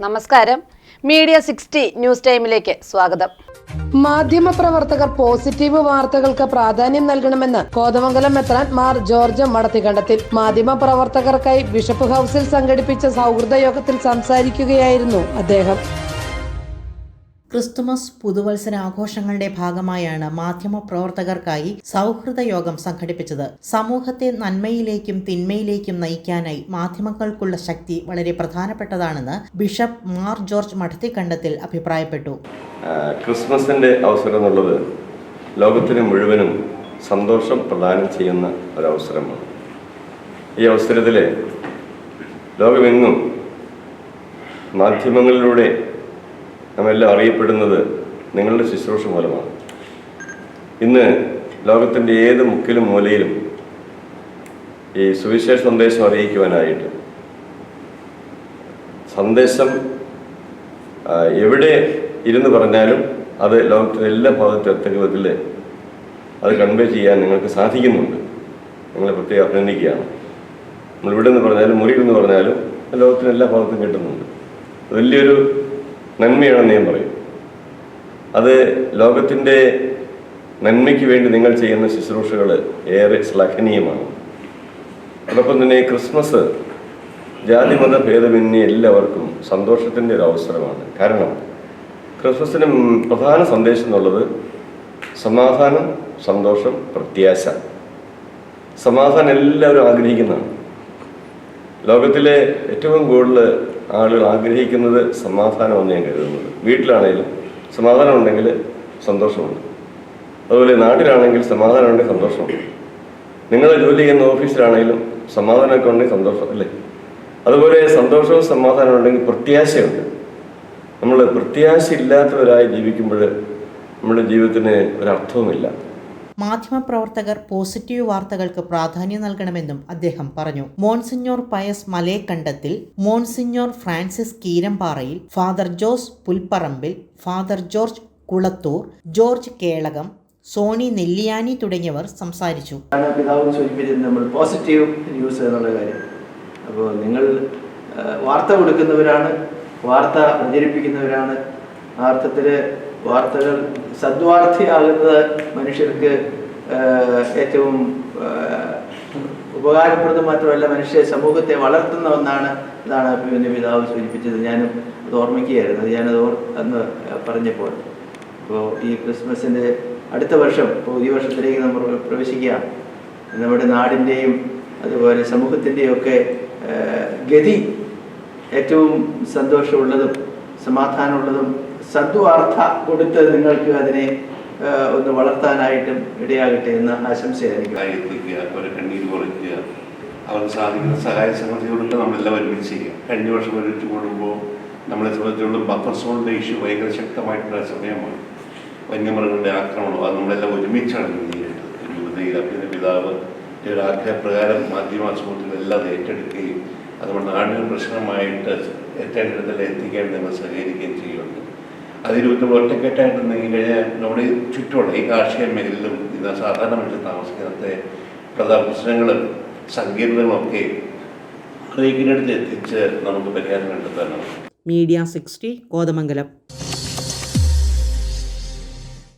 നമസ്കാരം. Media sixty news ടൈമിലേക്ക് സ്വാഗതം. മാധ്യമപ്രവർത്തകർ പോസിറ്റീവ് വാർത്തകൾക്ക് പ്രാധാന്യം നൽകണമെന്ന് കോതമംഗലം മെത്രാൻ മാർ ജോർജ് മടത്തിക്കണ്ടത്തിൽ മാധ്യമപ്രവർത്തകർക്കായി ബിഷപ്പ് ഹൌസിൽ സംഘടിപ്പിച്ച സൗഹൃദ യോഗത്തിൽ സംസാരിക്കുകയായിരുന്നു അദ്ദേഹം. ക്രിസ്തുമസ് പുതുവത്സര ആഘോഷങ്ങളുടെ ഭാഗമായാണ് മാധ്യമ പ്രവർത്തകർക്കായി സൗഹൃദ യോഗം സംഘടിപ്പിച്ചത്. സമൂഹത്തെ നന്മയിലേക്കും തിന്മയിലേക്കും നയിക്കാനായി മാധ്യമങ്ങൾക്കുള്ള ശക്തി വളരെ പ്രധാനപ്പെട്ടതാണെന്ന് ബിഷപ്പ് മാർ ജോർജ് മഠത്തിക്കണ്ടത്തിൽ അഭിപ്രായപ്പെട്ടു. ക്രിസ്മസിന്റെ അവസരം എന്നുള്ളത് ലോകത്തിന് മുഴുവനും സന്തോഷം പ്രദാനം ചെയ്യുന്ന ഒരവസരമാണ്. ഈ അവസരത്തിൽ ലോകമെങ്ങും മാധ്യമങ്ങളിലൂടെ നമ്മെല്ലാം അറിയപ്പെടുന്നത് നിങ്ങളുടെ ശുശ്രൂഷ മൂലമാണ്. ഇന്ന് ലോകത്തിന്റെ ഏത് മുക്കിലും മൂലയിലും ഈ സുവിശേഷ സന്ദേശം അറിയിക്കുവാനായിട്ട് സന്ദേശം എവിടെ ഇരുന്ന് പറഞ്ഞാലും അത് ലോകത്തിന്റെ എല്ലാ ഭാഗത്തും എത്തക്ക വിധത്തിൽ അത് കൺവേ ചെയ്യാൻ നിങ്ങൾക്ക് സാധിക്കുന്നുണ്ട്. നിങ്ങളെ പ്രത്യേകം അഭിനന്ദിക്കുകയാണ്. നമ്മൾ ഇവിടെ നിന്ന് പറഞ്ഞാലും മുറിയിൽ നിന്ന് പറഞ്ഞാലും ലോകത്തിന്റെ എല്ലാ ഭാഗത്തും കിട്ടുന്നുണ്ട്. വലിയൊരു നന്മയാണെന്ന് ഞാൻ പറയും. അത് ലോകത്തിന്റെ നന്മയ്ക്ക് വേണ്ടി നിങ്ങൾ ചെയ്യുന്ന ശുശ്രൂഷകൾ ഏറെ ശ്ലാഘനീയമാണ്. അതോടൊപ്പം തന്നെ ക്രിസ്മസ് ജാതിമത ഭേദമന്യേ എല്ലാവർക്കും സന്തോഷത്തിന്റെ ഒരു അവസരമാണ്. കാരണം ക്രിസ്മസിന് പ്രധാന സന്ദേശം എന്നുള്ളത് സമാധാനം സന്തോഷം പ്രത്യാശ. സമാധാനം എല്ലാവരും ആഗ്രഹിക്കുന്നതാണ്. ലോകത്തിലെ ഏറ്റവും കൂടുതൽ ആളുകൾ ആഗ്രഹിക്കുന്നത് സമാധാനമെന്ന് ഞാൻ കരുതുന്നത്. വീട്ടിലാണെങ്കിലും സമാധാനം ഉണ്ടെങ്കിൽ സന്തോഷമുണ്ട്. അതുപോലെ നാട്ടിലാണെങ്കിൽ സമാധാനം ഉണ്ടെങ്കിൽ സന്തോഷമുണ്ട്. നിങ്ങൾ ജോലി ചെയ്യുന്ന ഓഫീസിലാണെങ്കിലും സമാധാനമൊക്കെ ഉണ്ടെങ്കിൽ സന്തോഷം അല്ലേ? അതുപോലെ സന്തോഷവും സമാധാനവും ഉണ്ടെങ്കിൽ പ്രത്യാശയുണ്ട്. നമ്മൾ പ്രത്യാശ ഇല്ലാത്തവരായി ജീവിക്കുമ്പോൾ നമ്മുടെ ജീവിതത്തിന് ഒരർത്ഥവുമില്ല മാധ്യമപ്രവർത്തകർ പോസിറ്റീവ് വാർത്തകൾക്ക് പ്രാധാന്യം നൽകണമെന്നും അദ്ദേഹം പറഞ്ഞു. Monsignor Pius Malekandathil monsignor Francis Keerambarayil father Jose Pulparambil father George Kulathoor George Kelakam Soni Nelliyani തുടങ്ങിയവർ സംസാരിച്ചു. നമ്മൾ പോസിറ്റീവ് ന്യൂസ് എന്നുള്ള കാര്യം. അപ്പോൾ നിങ്ങൾ വാർത്ത കൊടുക്കുന്നവരാണ് വാർത്ത പ്രചരിപ്പിക്കുന്നവരാണ്. ആ അർത്ഥത്തിൽ വാർത്തകൾ സദ്വാർത്ഥിയാകുന്നത് മനുഷ്യർക്ക് ഏറ്റവും ഉപകാരപ്രദം മാത്രമല്ല മനുഷ്യ സമൂഹത്തെ വളർത്തുന്ന ഒന്നാണ് ഇതാണ് അഭിമന്യ പിതാവ് സൂചിപ്പിച്ചത്. ഞാനും അത് ഓർമ്മിക്കുകയായിരുന്നു. അത് ഞാനത് ഓർ അന്ന് പറഞ്ഞപ്പോൾ. അപ്പോൾ ഈ ക്രിസ്മസിന്റെ അടുത്ത വർഷം പുതിയ വർഷത്തിലേക്ക് നമ്മൾ പ്രവേശിക്കുകയാണ്. നമ്മുടെ നാടിന്റെയും അതുപോലെ സമൂഹത്തിന്റെയും ഒക്കെ ഗതി ഏറ്റവും സന്തോഷമുള്ളതും സമാധാനമുള്ളതും സദ്വാർത്ഥ കൊടുത്ത് നിങ്ങൾക്ക് അതിനെ ഒന്ന് വളർത്താനായിട്ടും ഇടയാകട്ടെ എന്ന് ആശംസയായിരിക്കും നമ്മളെ സംബന്ധിച്ചിടത്തോളം ബഫർ സോണിന്റെ ഇഷ്യൂ ഭയങ്കര ശക്തമായിട്ടുള്ള സമയമാണ്. വന്യമൃഗങ്ങളുടെ ആക്രമണം അത് നമ്മളെല്ലാം ഒരുമിച്ചാണ് നേരിട്ടത് പിതാവ് ഒരു ആഗ്രഹപ്രകാരം മാധ്യമ സമൂഹത്തിലെല്ലാം അത് ഏറ്റെടുക്കുകയും അത് നാടിന് പ്രശ്നമായിട്ട് ഏറ്റെടുത്തിൽ എത്തിക്കാൻ നമ്മൾ സഹകരിക്കുകയും ചെയ്യുന്നുണ്ട്. അതിലൂടെ നമ്മൾ ഒറ്റക്കെട്ടായിട്ട് കഴിഞ്ഞാൽ നമ്മുടെ ചുറ്റുമുള്ള ഈ കാർഷിക മേഖലയിലും ഇന്ന് സാധാരണ മനുഷ്യർ താമസിക്കുന്നത്തെ പ്രധാന പ്രശ്നങ്ങളും സങ്കീർണങ്ങളൊക്കെ അറിയിക്കുന്നിടത്ത് എത്തിച്ച് നമുക്ക് പരിഹാരം കണ്ടെത്താനാണ്. Media sixty Kothamangalam.